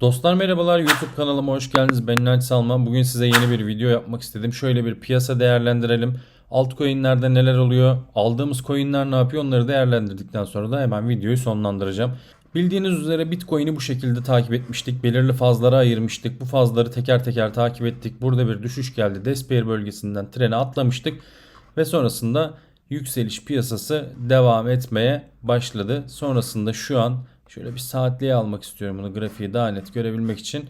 Dostlar merhabalar YouTube kanalıma hoş geldiniz. Ben İnanç Salman. Bugün size yeni bir video yapmak istedim. Şöyle bir piyasa değerlendirelim. Altcoin'lerde neler oluyor? Aldığımız coin'ler ne yapıyor? Onları değerlendirdikten sonra da hemen videoyu sonlandıracağım. Bildiğiniz üzere Bitcoin'i bu şekilde takip etmiştik. Belirli fazlara ayırmıştık. Bu fazları teker teker takip ettik. Burada bir düşüş geldi. Despair bölgesinden trene atlamıştık. Ve sonrasında yükseliş piyasası devam etmeye başladı. Sonrasında şu an şöyle bir saatliğe almak istiyorum bunu grafiği daha net görebilmek için.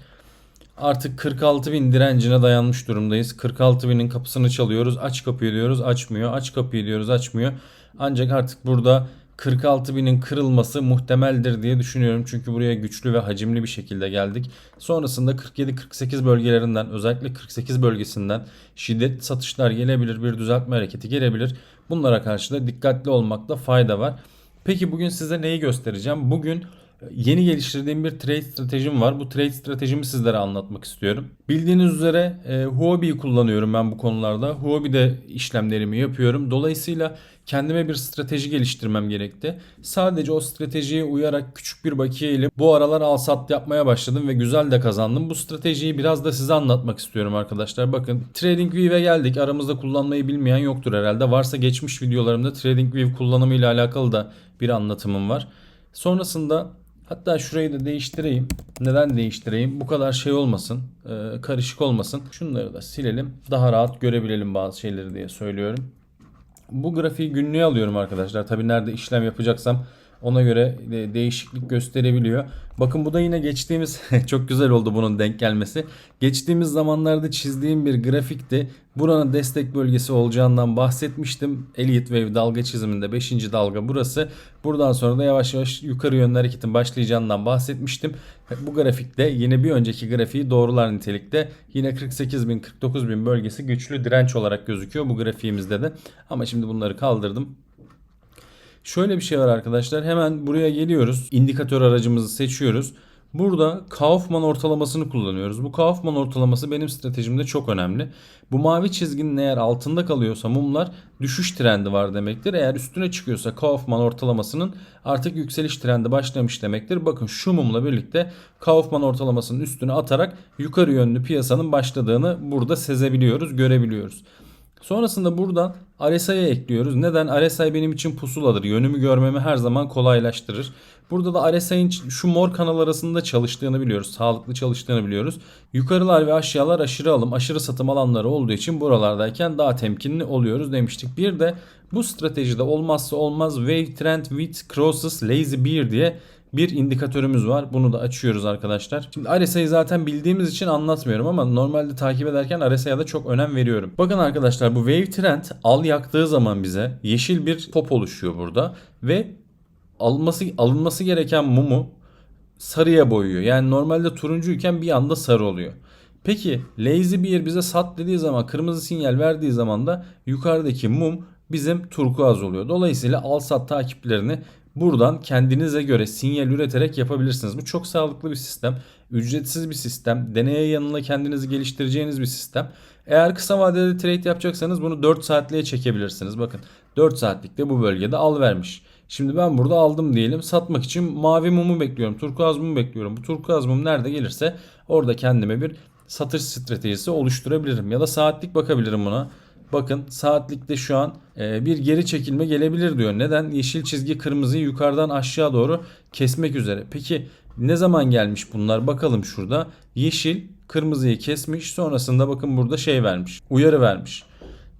Artık 46.000 direncine dayanmış durumdayız. 46.000'in kapısını çalıyoruz. Aç kapıyı diyoruz açmıyor. Aç kapıyı diyoruz açmıyor. Ancak artık burada 46.000'in kırılması muhtemeldir diye düşünüyorum. Çünkü buraya güçlü ve hacimli bir şekilde geldik. Sonrasında 47-48 bölgelerinden özellikle 48 bölgesinden şiddetli satışlar gelebilir. Bir düzeltme hareketi gelebilir. Bunlara karşı da dikkatli olmakta fayda var. Peki bugün size neyi göstereceğim? Bugün yeni geliştirdiğim bir trade stratejim var. Bu trade stratejimi sizlere anlatmak istiyorum. Bildiğiniz üzere e, Huobi'yi kullanıyorum ben bu konularda. Huobi'de işlemlerimi yapıyorum. Dolayısıyla kendime bir strateji geliştirmem gerekti. Sadece o stratejiye uyarak küçük bir bakiye ile bu aralar al sat yapmaya başladım ve güzel de kazandım. Bu stratejiyi biraz da size anlatmak istiyorum arkadaşlar. Bakın TradingView'e geldik. Aramızda kullanmayı bilmeyen yoktur herhalde. Varsa geçmiş videolarımda TradingView kullanımı ile alakalı da bir anlatımım var. Sonrasında hatta şurayı da değiştireyim. Neden değiştireyim? Bu kadar şey olmasın, e, karışık olmasın. Şunları da silelim. Daha rahat görebilelim bazı şeyleri diye söylüyorum. Bu grafiği günlüğe alıyorum arkadaşlar. Tabi nerede işlem yapacaksam ona göre de- değişiklik gösterebiliyor. Bakın bu da yine geçtiğimiz çok güzel oldu bunun denk gelmesi. Geçtiğimiz zamanlarda çizdiğim bir grafikti. Buranın destek bölgesi olacağından bahsetmiştim. Elliott Wave dalga çiziminde 5. dalga burası. Buradan sonra da yavaş yavaş yukarı yönlü hareketin başlayacağından bahsetmiştim. Bu grafikte yine bir önceki grafiği doğrular nitelikte. Yine 48.000 49.000 bölgesi güçlü direnç olarak gözüküyor bu grafiğimizde de. Ama şimdi bunları kaldırdım. Şöyle bir şey var arkadaşlar. Hemen buraya geliyoruz. İndikatör aracımızı seçiyoruz. Burada Kaufman ortalamasını kullanıyoruz. Bu Kaufman ortalaması benim stratejimde çok önemli. Bu mavi çizginin eğer altında kalıyorsa mumlar düşüş trendi var demektir. Eğer üstüne çıkıyorsa Kaufman ortalamasının artık yükseliş trendi başlamış demektir. Bakın şu mumla birlikte Kaufman ortalamasının üstüne atarak yukarı yönlü piyasanın başladığını burada sezebiliyoruz, görebiliyoruz. Sonrasında buradan RSI'ye ekliyoruz. Neden? RSI benim için pusuladır. Yönümü görmemi her zaman kolaylaştırır. Burada da RSI'nin şu mor kanal arasında çalıştığını biliyoruz. Sağlıklı çalıştığını biliyoruz. Yukarılar ve aşağılar aşırı alım, aşırı satım alanları olduğu için buralardayken daha temkinli oluyoruz demiştik. Bir de bu stratejide olmazsa olmaz Wave Trend with Crosses Lazy Bear diye bir indikatörümüz var. Bunu da açıyoruz arkadaşlar. Şimdi RSI'yi zaten bildiğimiz için anlatmıyorum ama normalde takip ederken RSI'ye da çok önem veriyorum. Bakın arkadaşlar bu Wave Trend al yaktığı zaman bize yeşil bir top oluşuyor burada ve alınması alınması gereken mumu sarıya boyuyor. Yani normalde turuncuyken bir anda sarı oluyor. Peki lazy bear bize sat dediği zaman kırmızı sinyal verdiği zaman da yukarıdaki mum bizim turkuaz oluyor. Dolayısıyla al sat takiplerini buradan kendinize göre sinyal üreterek yapabilirsiniz. Bu çok sağlıklı bir sistem. Ücretsiz bir sistem. Deneye yanına kendinizi geliştireceğiniz bir sistem. Eğer kısa vadede trade yapacaksanız bunu 4 saatliğe çekebilirsiniz. Bakın 4 saatlikte bu bölgede al vermiş. Şimdi ben burada aldım diyelim. Satmak için mavi mumu bekliyorum. Turkuaz mumu bekliyorum. Bu turkuaz mum nerede gelirse orada kendime bir satış stratejisi oluşturabilirim. Ya da saatlik bakabilirim buna. Bakın saatlikte şu an e, bir geri çekilme gelebilir diyor. Neden? Yeşil çizgi kırmızıyı yukarıdan aşağı doğru kesmek üzere. Peki ne zaman gelmiş bunlar? Bakalım şurada. Yeşil kırmızıyı kesmiş. Sonrasında bakın burada şey vermiş. Uyarı vermiş.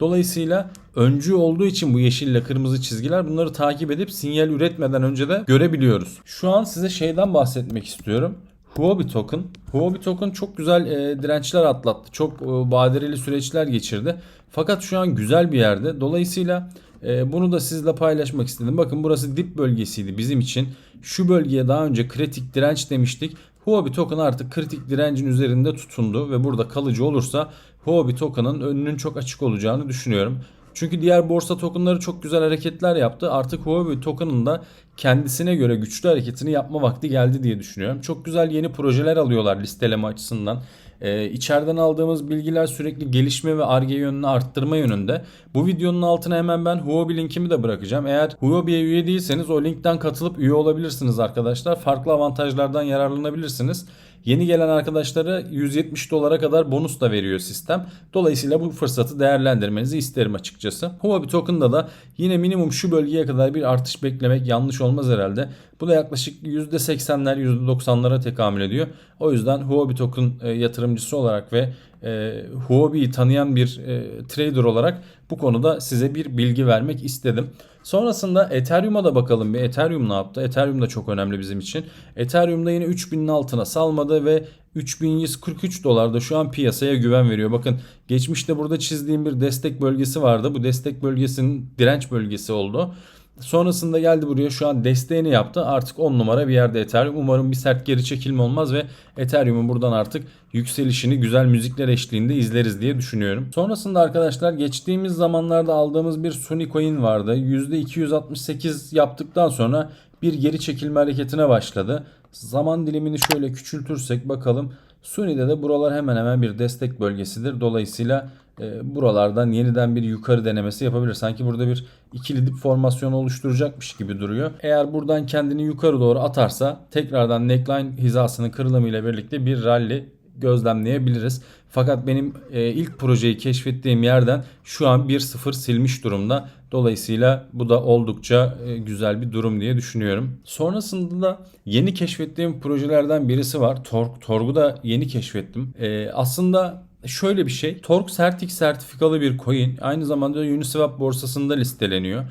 Dolayısıyla öncü olduğu için bu yeşille kırmızı çizgiler bunları takip edip sinyal üretmeden önce de görebiliyoruz. Şu an size şeyden bahsetmek istiyorum. Huobi token. Huobi token çok güzel e, dirençler atlattı. Çok e, badireli süreçler geçirdi. Fakat şu an güzel bir yerde. Dolayısıyla e, bunu da sizle paylaşmak istedim. Bakın burası dip bölgesiydi bizim için. Şu bölgeye daha önce kritik direnç demiştik. Huobi token artık kritik direncin üzerinde tutundu ve burada kalıcı olursa Huobi token'ın önünün çok açık olacağını düşünüyorum. Çünkü diğer borsa tokenları çok güzel hareketler yaptı. Artık Huobi token'ın da kendisine göre güçlü hareketini yapma vakti geldi diye düşünüyorum. Çok güzel yeni projeler alıyorlar listeleme açısından. Ee, içeriden aldığımız bilgiler sürekli gelişme ve arge yönünü arttırma yönünde. Bu videonun altına hemen ben Huobi linkimi de bırakacağım. Eğer Huobi'ye üye değilseniz o linkten katılıp üye olabilirsiniz arkadaşlar. Farklı avantajlardan yararlanabilirsiniz. Yeni gelen arkadaşlara 170 dolara kadar bonus da veriyor sistem. Dolayısıyla bu fırsatı değerlendirmenizi isterim açıkçası. Huobi Token'da da yine minimum şu bölgeye kadar bir artış beklemek yanlış olmaz herhalde. Bu da yaklaşık %80'ler %90'lara tekamül ediyor. O yüzden Huobi Token e, yatırımcısı olarak ve e, Huobi'yi tanıyan bir e, trader olarak bu konuda size bir bilgi vermek istedim. Sonrasında Ethereum'a da bakalım bir Ethereum ne yaptı? Ethereum da çok önemli bizim için. Ethereum'da yine 3000'in altına salmadı ve 3143 dolarda şu an piyasaya güven veriyor. Bakın geçmişte burada çizdiğim bir destek bölgesi vardı. Bu destek bölgesinin direnç bölgesi oldu. Sonrasında geldi buraya şu an desteğini yaptı. Artık 10 numara bir yerde Ethereum. Umarım bir sert geri çekilme olmaz ve Ethereum'un buradan artık yükselişini güzel müzikler eşliğinde izleriz diye düşünüyorum. Sonrasında arkadaşlar geçtiğimiz zamanlarda aldığımız bir Suni Coin vardı. %268 yaptıktan sonra bir geri çekilme hareketine başladı. Zaman dilimini şöyle küçültürsek bakalım. Suni'de de buralar hemen hemen bir destek bölgesidir. Dolayısıyla e, buralardan yeniden bir yukarı denemesi yapabilir. Sanki burada bir ikili dip formasyonu oluşturacakmış gibi duruyor. Eğer buradan kendini yukarı doğru atarsa tekrardan neckline hizasının kırılımıyla birlikte bir rally gözlemleyebiliriz. Fakat benim e, ilk projeyi keşfettiğim yerden şu an 1-0 silmiş durumda. Dolayısıyla bu da oldukça e, güzel bir durum diye düşünüyorum. Sonrasında da yeni keşfettiğim projelerden birisi var. Torg. Torg'u da yeni keşfettim. E, aslında şöyle bir şey. Torg Certix sertifikalı bir coin. Aynı zamanda Uniswap borsasında listeleniyor.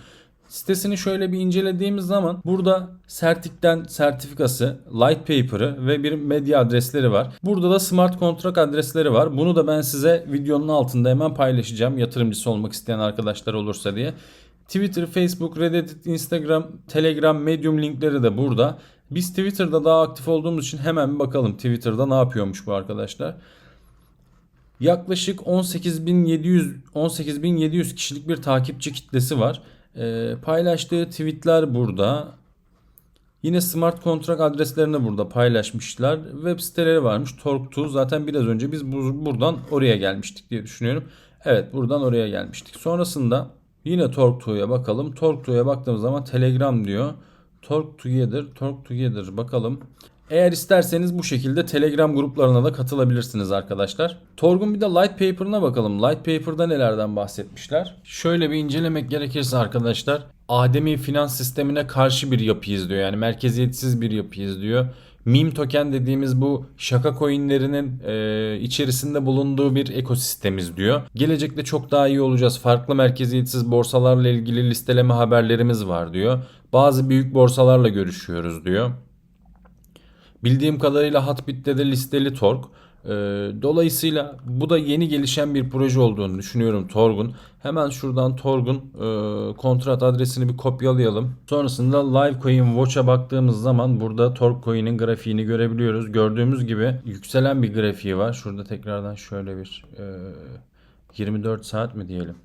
Sitesini şöyle bir incelediğimiz zaman burada Certic'ten sertifikası, light paper'ı ve bir medya adresleri var. Burada da smart contract adresleri var. Bunu da ben size videonun altında hemen paylaşacağım yatırımcısı olmak isteyen arkadaşlar olursa diye. Twitter, Facebook, Reddit, Instagram, Telegram, Medium linkleri de burada. Biz Twitter'da daha aktif olduğumuz için hemen bir bakalım Twitter'da ne yapıyormuş bu arkadaşlar. Yaklaşık 18.700 18.700 kişilik bir takipçi kitlesi var. E, paylaştığı tweetler burada. Yine smart contract adreslerini burada paylaşmışlar. Web siteleri varmış. Torque2 zaten biraz önce biz bu, buradan oraya gelmiştik diye düşünüyorum. Evet buradan oraya gelmiştik. Sonrasında yine Torque2'ya bakalım. Torque2'ya baktığımız zaman Telegram diyor. Torque Together, Torque Together bakalım. Eğer isterseniz bu şekilde Telegram gruplarına da katılabilirsiniz arkadaşlar. Torg'un bir de Light Paper'ına bakalım. Light Paper'da nelerden bahsetmişler? Şöyle bir incelemek gerekirse arkadaşlar Ademi finans sistemine karşı bir yapı izliyor. Yani merkeziyetsiz bir yapı izliyor. Meme token dediğimiz bu şaka coinlerinin e, içerisinde bulunduğu bir ekosistem izliyor. Gelecekte çok daha iyi olacağız. Farklı merkeziyetsiz borsalarla ilgili listeleme haberlerimiz var diyor. Bazı büyük borsalarla görüşüyoruz diyor. Bildiğim kadarıyla Hotbit'te de listeli Torg. Ee, dolayısıyla bu da yeni gelişen bir proje olduğunu düşünüyorum Torg'un. Hemen şuradan Torg'un e, kontrat adresini bir kopyalayalım. Sonrasında Livecoin Watch'a baktığımız zaman burada Torg Coin'in grafiğini görebiliyoruz. Gördüğümüz gibi yükselen bir grafiği var. Şurada tekrardan şöyle bir e, 24 saat mi diyelim.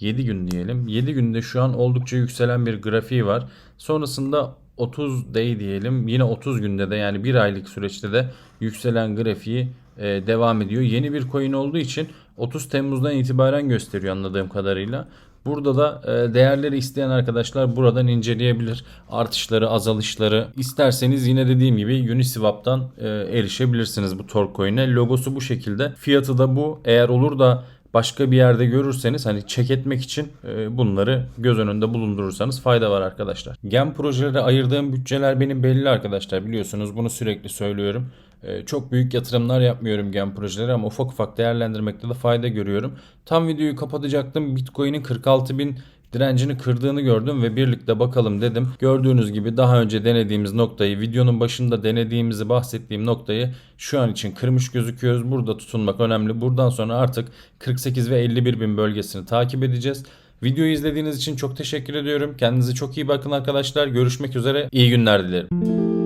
7 gün diyelim. 7 günde şu an oldukça yükselen bir grafiği var. Sonrasında 30 day diyelim. Yine 30 günde de yani bir aylık süreçte de yükselen grafiği e, devam ediyor. Yeni bir coin olduğu için 30 Temmuz'dan itibaren gösteriyor anladığım kadarıyla. Burada da e, değerleri isteyen arkadaşlar buradan inceleyebilir. Artışları, azalışları. İsterseniz yine dediğim gibi Uniswap'tan e, erişebilirsiniz bu Torque coin'e. Logosu bu şekilde. Fiyatı da bu. Eğer olur da başka bir yerde görürseniz hani çek etmek için e, bunları göz önünde bulundurursanız fayda var arkadaşlar. Gen projelere ayırdığım bütçeler benim belli arkadaşlar biliyorsunuz bunu sürekli söylüyorum. E, çok büyük yatırımlar yapmıyorum gen projeleri ama ufak ufak değerlendirmekte de fayda görüyorum. Tam videoyu kapatacaktım. Bitcoin'in 46 bin direncini kırdığını gördüm ve birlikte bakalım dedim. Gördüğünüz gibi daha önce denediğimiz noktayı videonun başında denediğimizi bahsettiğim noktayı şu an için kırmış gözüküyoruz. Burada tutunmak önemli. Buradan sonra artık 48 ve 51 bin bölgesini takip edeceğiz. Videoyu izlediğiniz için çok teşekkür ediyorum. Kendinize çok iyi bakın arkadaşlar. Görüşmek üzere. İyi günler dilerim.